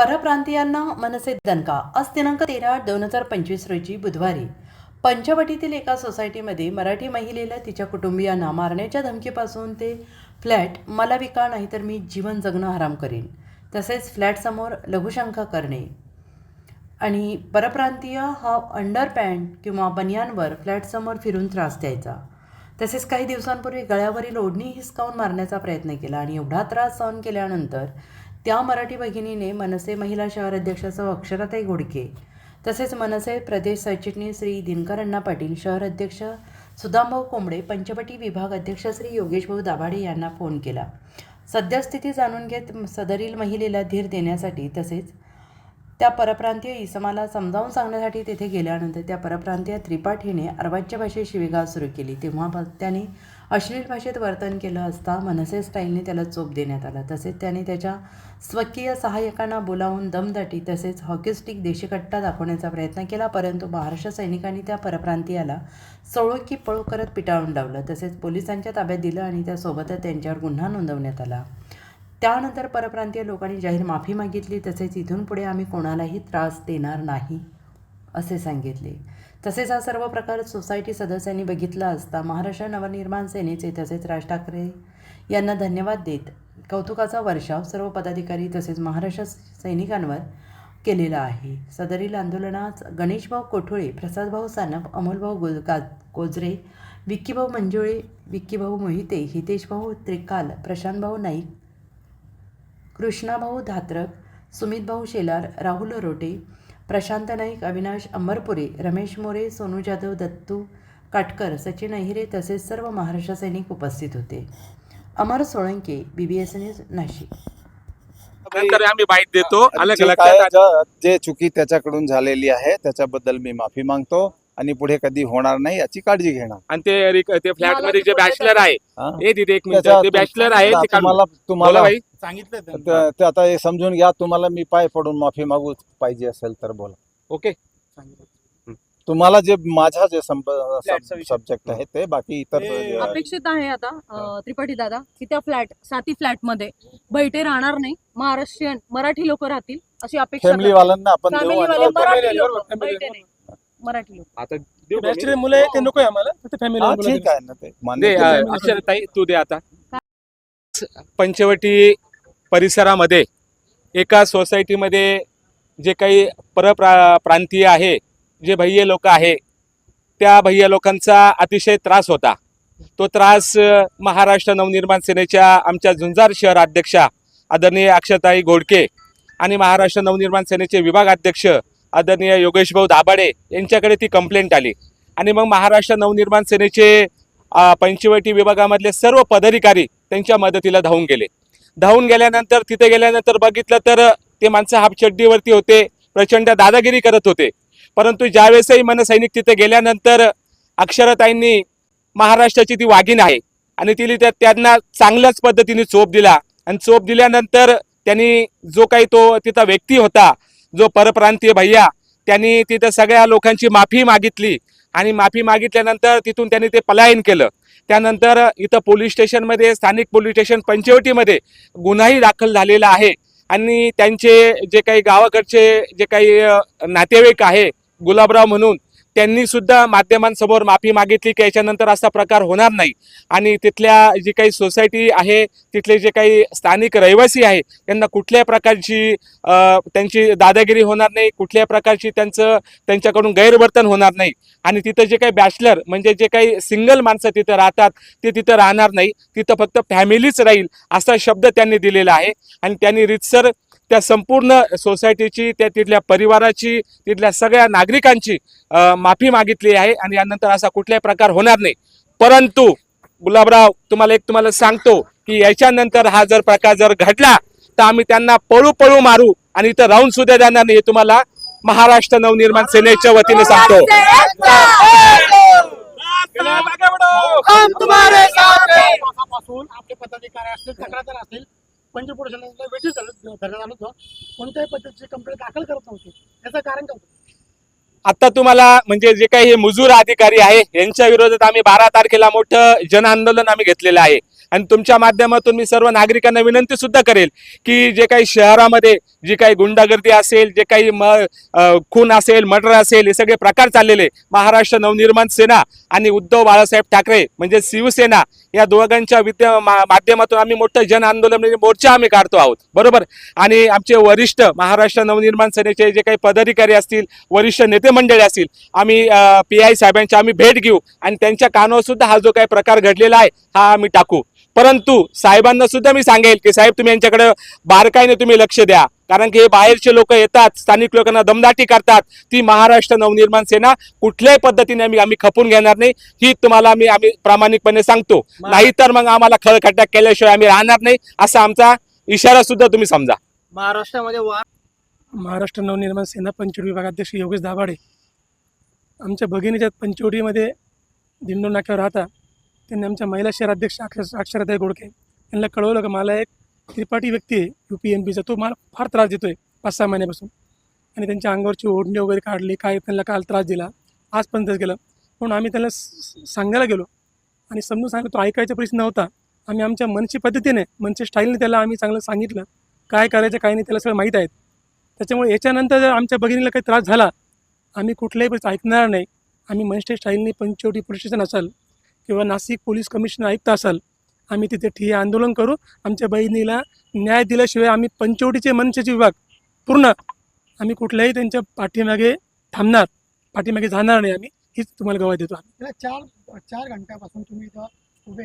परप्रांतीयांना मनसे दणका. आज दिनांक तेरा आठ दोन हजार पंचवीस रोजी बुधवारी पंचवटीतील एका सोसायटीमध्ये मराठी महिलेला तिच्या कुटुंबियांना मारण्याच्या धमकीपासून ते फ्लॅट मला विका नाहीतर मी जीवन जगणं हराम करेन. तसेच फ्लॅटसमोर लघुशंका करणे. आणि परप्रांतीय हा अंडरपॅन्ट किंवा बनियानवर फ्लॅटसमोर फिरून त्रास द्यायचा. तसेच काही दिवसांपूर्वी गळ्यावरील ओढणी हिसकावून मारण्याचा प्रयत्न केला आणि एवढा त्रास सहन केल्यानंतर त्या मराठी भगिनीने मनसे महिला शहर अध्यक्षासह अक्षराताई घोडके तसेच मनसे प्रदेश सरचिटणीस श्री दिनकर अण्णा पाटील शहर अध्यक्ष सुदामभाऊ कोंबडे पंचवटी विभाग अध्यक्ष श्री योगेशभाऊ दाभाडे यांना फोन केला. सद्यस्थिती जाणून घेत सदरील महिलेला धीर देण्यासाठी तसेच त्या परप्रांतीय इसमाला समजावून सांगण्यासाठी तेथे गेल्यानंतर त्या परप्रांतीय त्रिपाठीने अर्वाच्य भाषेत शिवीगाळ सुरू केली. तेव्हा त्याने अश्लील भाषेत वर्तन केलं असता मनसे स्टाईलने त्याला चोप देण्यात आला. तसेच त्याने त्याच्या स्वकीय सहाय्यकांना बोलावून दमदाटी तसेच हॉकीस्टिक देशीकट्टा दाखवण्याचा प्रयत्न केला परंतु महाराष्ट्र सैनिकांनी त्या परप्रांतीयाला सळो की पळो करत पिटाळून लावलं. तसेच पोलिसांच्या ताब्यात दिलं आणि त्यासोबतच त्यांच्यावर गुन्हा नोंदवण्यात आला. त्यानंतर परप्रांतीय लोकांनी जाहीर माफी मागितली. तसेच इथून पुढे आम्ही कोणालाही त्रास देणार नाही. असे सांगितले. तसेच हा सर्व प्रकार सोसायटी सदस्यांनी बघितला असता महाराष्ट्र नवनिर्माण सेनेचे तसेच राज ठाकरे यांना धन्यवाद देत कौतुकाचा वर्षाव सर्व पदाधिकारी तसेच महाराष्ट्र सैनिकांवर केलेला आहे. सदरील आंदोलनात गणेशभाऊ कोठुळे प्रसादभाऊ सानप अमोलभाऊ गोल का कोजरे विक्कीभाऊ मंजुळे विक्कीभाऊ मोहिते हितेशभाऊ त्रिकाल प्रशांतभाऊ नाईक कृष्णाभाऊ धात्रक सुमितभाऊ शेलार राहुल रोटे प्रशांत नाईक अविनाश अंबरपुरे रमेश मोरे सोनू जाधव दत्तू काटकर सचिन अहिरे तसेच सर्व महाराष्ट्र सैनिक उपस्थित होते. Amar Solanke B B S news Nashik. नंतर आम्ही बाईट देतो. जे चुकी त्याच्याकडून झालेली आहे त्याच्याबद्दल मी माफी मागतो. आणि पुढे कधी होणार नाही याची काळजी घेणार आणि ते ते फ्लॅटमध्ये जे बॅचलर आहे हा? हे तिथे एक मिनिट ते बॅचलर आहे ते तुम्हाला तुम्हाला बाई सांगितलं. ते आता हे समजून घ्या तुम्हाला मी पाय पडून माफी मागू पाहिजे असेल तर बोला ओके. तुम्हाला जे माझा जे. सब्जेक्ट आहे ते बाकी इतर अपेक्षित आहे आता त्रिपाठी दादा की त्या फ्लॅट साती फ्लॅटमध्ये बैठे राहणार नाही महाराष्ट्रीयन मराठी लोक राहतील अशी अपेक्षा फॅमिली वाल्यांना आपण मराठी लोक. आता देऊ का बॅचलर मी? मुलं आहे ते नको आहे आम्हाला. फक्त फॅमिली हा, ठीक आहे. ना ते. मान्य दे केलं. अ, अक्षरताई तू दे आता. पंचवटी परिसरामध्ये एका सोसायटीमध्ये जे काही परप्रा प्रांतीय आहे जे भय्य लोक आहे त्या भय्य लोकांचा अतिशय त्रास होता. तो त्रास अ, महाराष्ट्र नवनिर्माण सेनेच्या आमच्या झुंजार शहर अध्यक्षा आदरणीय अक्षताई घोडके आणि महाराष्ट्र नवनिर्माण सेनेचे विभागाध्यक्ष आदरणीय योगेशभाऊ दाभाडे यांच्याकडे ती कंप्लेंट आली. आणि मग महाराष्ट्र नवनिर्माण सेनेचे पंचवटी विभागामधले सर्व पदाधिकारी त्यांच्या मदतीला धावून गेले. धावून गेल्यानंतर तिथे गेल्यानंतर बघितलं तर ते माणसं हाफचड्डीवरती होते प्रचंड दादागिरी करत होते. परंतु ज्यावेळेसही मनसैनिक तिथे गेल्यानंतर अक्षरताईंनी महाराष्ट्राची ती वाघीण आहे. आणि तिने त्या त्यांना चांगल्याच पद्धतीने चोप दिला. आणि चोप दिल्यानंतर त्यांनी जो काही तो तिथं व्यक्ती होता जो परप्रांतीय भैया त्यांनी तिथं सगळ्या लोकांची माफी मागितली आणि माफी मागितल्यानंतर तिथून त्यांनी ते पलायन केलं. त्यानंतर इथं पोलीस स्टेशनमध्ये स्थानिक पोलीस स्टेशन पंचवटीमध्ये गुन्हाही दाखल झालेला आहे. आणि त्यांचे जे काही गावाकडचे जे काही नातेवाईक आहे गुलाबराव म्हणून त्यांनी सुद्धा माध्यमांसमोर माफी मागितली की याच्यानंतर असा प्रकार होणार नाही. आणि तिथल्या जी काही सोसायटी आहे तिथले जे काही स्थानिक रहिवासी आहे त्यांना कुठल्याही प्रकारची त्यांची दादागिरी होणार नाही कुठल्याही प्रकारची त्यांचं त्यांच्याकडून गैरवर्तन होणार नाही. आणि तिथं जे काही बॅचलर म्हणजे जे काही सिंगल माणसं तिथं राहतात ते तिथं राहणार नाही. तिथं फक्त फॅमिलीच राहील असा शब्द त्यांनी दिलेला आहे. आणि त्यांनी रितसर त्या संपूर्ण सोसायटीची त्या तिथल्या परिवाराची तिथल्या सगळ्या नागरिकांची माफी मागितली आहे आणि यानंतर असा कुठलाही प्रकार होणार नाही. परंतु गुलाबराव तुम्हाला एक तुम्हाला सांगतो की याच्यानंतर हा जर प्रकार जर घडला तर आम्ही त्यांना पळू पळू मारू आणि इथं राहून सुद्धा देणार नाही हे तुम्हाला महाराष्ट्र नवनिर्माण सेनेच्या वतीने सांगतो. पासून आपले पदाधिकारी असतील तक्रारदार असतील पंचपुरुषांना वेटीस धरण्यात आलं होतो. कोणत्याही पद्धतीची कंप्लेंट दाखल करत नव्हती. याचं कारण काय आता तुम्हाला म्हणजे जे काही हे मुजूर अधिकारी आहे यांच्या विरोधात आम्ही बारा तारखेला मोठं जन आंदोलन आम्ही घेतलेलं आहे. आणि तुमच्या माध्यमातून मी सर्व नागरिकांना विनंती सुद्धा करेल की जे काही शहरामध्ये जी काही गुंडागर्दी असेल जे काही म खून असेल मर्डर असेल हे सगळे प्रकार चाललेले महाराष्ट्र नवनिर्माण सेना आणि उद्धव बाळासाहेब ठाकरे म्हणजे शिवसेना या दोघांच्या विद्या माध्यमातून आम्ही मोठं जन आंदोलन म्हणजे मोर्चा आम्ही काढतो आहोत. बरोबर? आणि आमचे वरिष्ठ महाराष्ट्र नवनिर्माण सेनेचे जे काही पदाधिकारी असतील वरिष्ठ नेते मंडळी असतील आम्ही पी आय साहेबांची आम्ही भेट घेऊ आणि त्यांच्या कानावर सुद्धा हा जो काही प्रकार घडलेला आहे हा आम्ही टाकू. परंतु साहेबांना सुद्धा मी सांगेल की साहेब तुम्ही यांच्याकडे बारकाईने तुम्ही लक्ष द्या. कारण की हे बाहेरचे लोक येतात स्थानिक लोकांना दमदाटी करतात. ती महाराष्ट्र नवनिर्माण सेना कुठल्याही पद्धतीने आम्ही आम्ही खपून घेणार नाही. ही तुम्हाला मी आम्ही प्रामाणिकपणे सांगतो. नाहीतर मग आम्हाला खळखट्टा केल्याशिवाय आम्ही राहणार नाही असा आमचा इशारा सुद्धा तुम्ही समजा. महाराष्ट्रामध्ये वार महाराष्ट्र नवनिर्माण सेना पंचवटी विभागाध्यक्ष योगेश दाभाडे. आमच्या भगिनीच्या पंचवटीमध्ये दिंडोर नाक्यावर राहता. त्यांनी आमच्या महिला शहराध्यक्ष अक्षर अक्षरताई गोडके यांना कळवलं का मला एक त्रिपाठी व्यक्ती आहे यू पी एन पीचा. तो मला फार त्रास देतोय पाच सहा महिन्यापासून. आणि त्यांच्या अंगावरची ओढणी वगैरे काढली काय त्यांना काल त्रास दिला आजपर्यंत गेलं म्हणून आम्ही त्यांना सांगायला गेलो. आणि समजून सांगितलं तो ऐकायचा प्रश्न नव्हता. आम्ही आमच्या मनची पद्धतीने मनच्या स्टाईलने त्याला आम्ही चांगलं सांगितलं. काय करायचं काय नाही त्याला सगळं माहीत आहेत त्याच्यामुळे याच्यानंतर जर आमच्या भगिनीला काही त्रास झाला आम्ही कुठल्याही परिस्थितीत ऐकणार नाही. आम्ही मनस्टे स्टाईलने पंचवटी पोलीस स्टेशन असाल किंवा नाशिक पोलीस कमिशनर आयुक्त असाल आम्ही तिथे ठिय्या आंदोलन करू. आमच्या बहिणीला न्याय दिल्याशिवाय आम्ही पंचवटीचे मनसेचे विभाग पूर्ण आम्ही कुठल्याही त्यांच्या पाठीमागे थांबणार पाठीमागे जाणार नाही आम्ही. हीच तुम्हाला गवाही देतो आम्ही. चार चार घंट्यापासून तुम्ही उभे.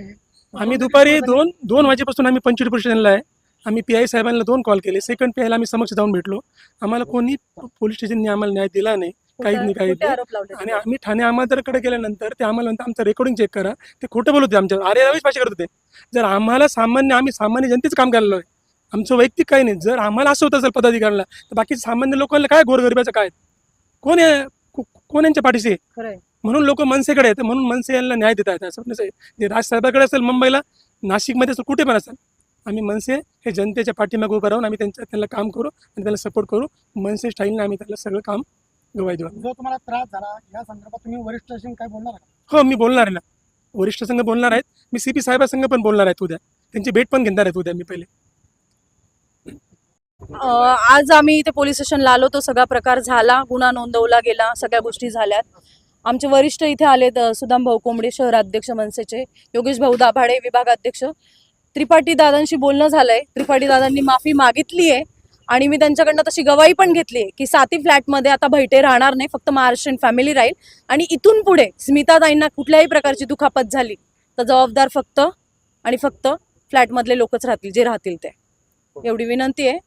आम्ही दुपारी दोन दोन वाजेपासून आम्ही पंचवटी पोलीस स्टेशनला आहे. आम्ही पी आय साहेबांना दोन कॉल केले. सेकंड पी आयला आम्ही समक्ष जाऊन भेटलो. आम्हाला कोणी पोलीस स्टेशनने आम्हाला न्याय दिला नाही. काहीच नाही काही नाही. आणि आम्ही ठाणे अहमदकडे गेल्यानंतर ते आम्हाला म्हणतात आमचं रेकॉर्डिंग चेक करा. ते खोटं बोलत होते आमच्या अरे रवीश भाषा करत होते. जर आम्हाला सामान्य आम्ही सामान्य जनतेचं काम करायला आहे. आमचं वैयक्तिक काही नाही. जर आम्हाला असं होत असेल पदाधिकाऱ्याला तर बाकी सामान्य लोकांना काय गोरगरिबाचं काय? कोण आहे? कोण यांच्या पाठीशी म्हणून लोक मनसेकडे येतात म्हणून मनसे यांना न्याय देत आहेत. असं. जे राजसाहेबाकडे असेल मुंबईला नाशिकमध्ये असेल कुठे पण असेल आम्ही मनसे हे जनतेच्या पाठीमागे उभं राहून आम्ही त्यांच्या त्यांना काम करू आणि त्याला सपोर्ट करू. मनसे स्टाईलने आम्ही त्याला सगळं काम देऊ जो तुम्हाला त्रास झाला या संदर्भात तुम्ही वरिष्ठ काय बोलणार हो मी बोलणार आहे ना. वरिष्ठ संघ बोलणार आहेत. मी सी पी साहेबासंघ पण बोलणार आहेत उद्या. त्यांची भेट पण घेणार आहेत उद्या मी पहिले. आज आम्ही इथे पोलीस स्टेशनला आलो. तो सगळा प्रकार झाला. गुन्हा नोंदवला गेला. सगळ्या गोष्टी झाल्यात आमचे वरिष्ठ इथे आलेत सुदाम भाऊ कोंबडे शहराध्यक्ष मनसेचे. योगेश भाऊ दाभाडे विभागाध्यक्ष. त्रिपाठी दादांशी बोलणं झालंय. त्रिपाठी दादांनी माफी मागितली आहे आणि मी त्यांच्याकडनं तशी गवाही पण घेतली आहे की साती फ्लॅटमध्ये आता भैटे राहणार नाही फक्त महाराष्ट्रीयन फॅमिली राहील. आणि इथून पुढे स्मिताताईंना कुठल्याही प्रकारची दुखापत झाली तर जबाबदार फक्त आणि फक्त फ्लॅटमधले लोकच राहतील जे राहतील ते. एवढी विनंती आहे.